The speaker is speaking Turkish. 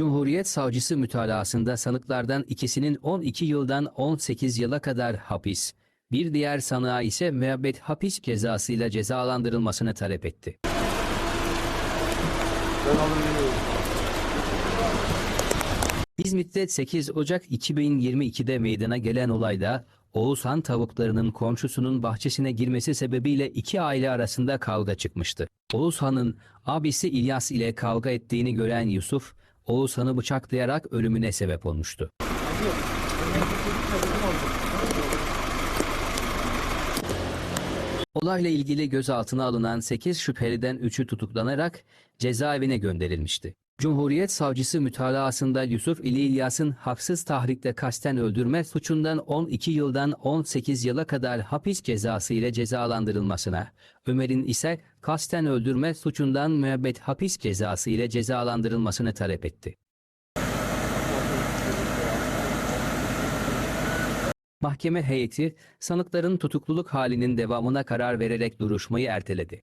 Cumhuriyet Savcısı mütalasında sanıklardan ikisinin 12 yıldan 18 yıla kadar hapis, bir diğer sanığa ise müebbet hapis cezasıyla cezalandırılmasını talep etti. İzmit'te 8 Ocak 2022'de meydana gelen olayda Oğuzhan tavuklarının komşusunun bahçesine girmesi sebebiyle iki aile arasında kavga çıkmıştı. Oğuzhan'ın abisi İlyas ile kavga ettiğini gören Yusuf, Oğuzhan'ı bıçaklayarak ölümüne sebep olmuştu. Olayla ilgili gözaltına alınan 8 şüpheliden 3'ü tutuklanarak cezaevine gönderilmişti. Cumhuriyet Savcısı mütalasında Yusuf ile İlyas'ın haksız tahrikte kasten öldürme suçundan 12 yıldan 18 yıla kadar hapis cezası ile cezalandırılmasına, Ömer'in ise kasten öldürme suçundan müebbet hapis cezası ile cezalandırılmasını talep etti. Mahkeme heyeti sanıkların tutukluluk halinin devamına karar vererek duruşmayı erteledi.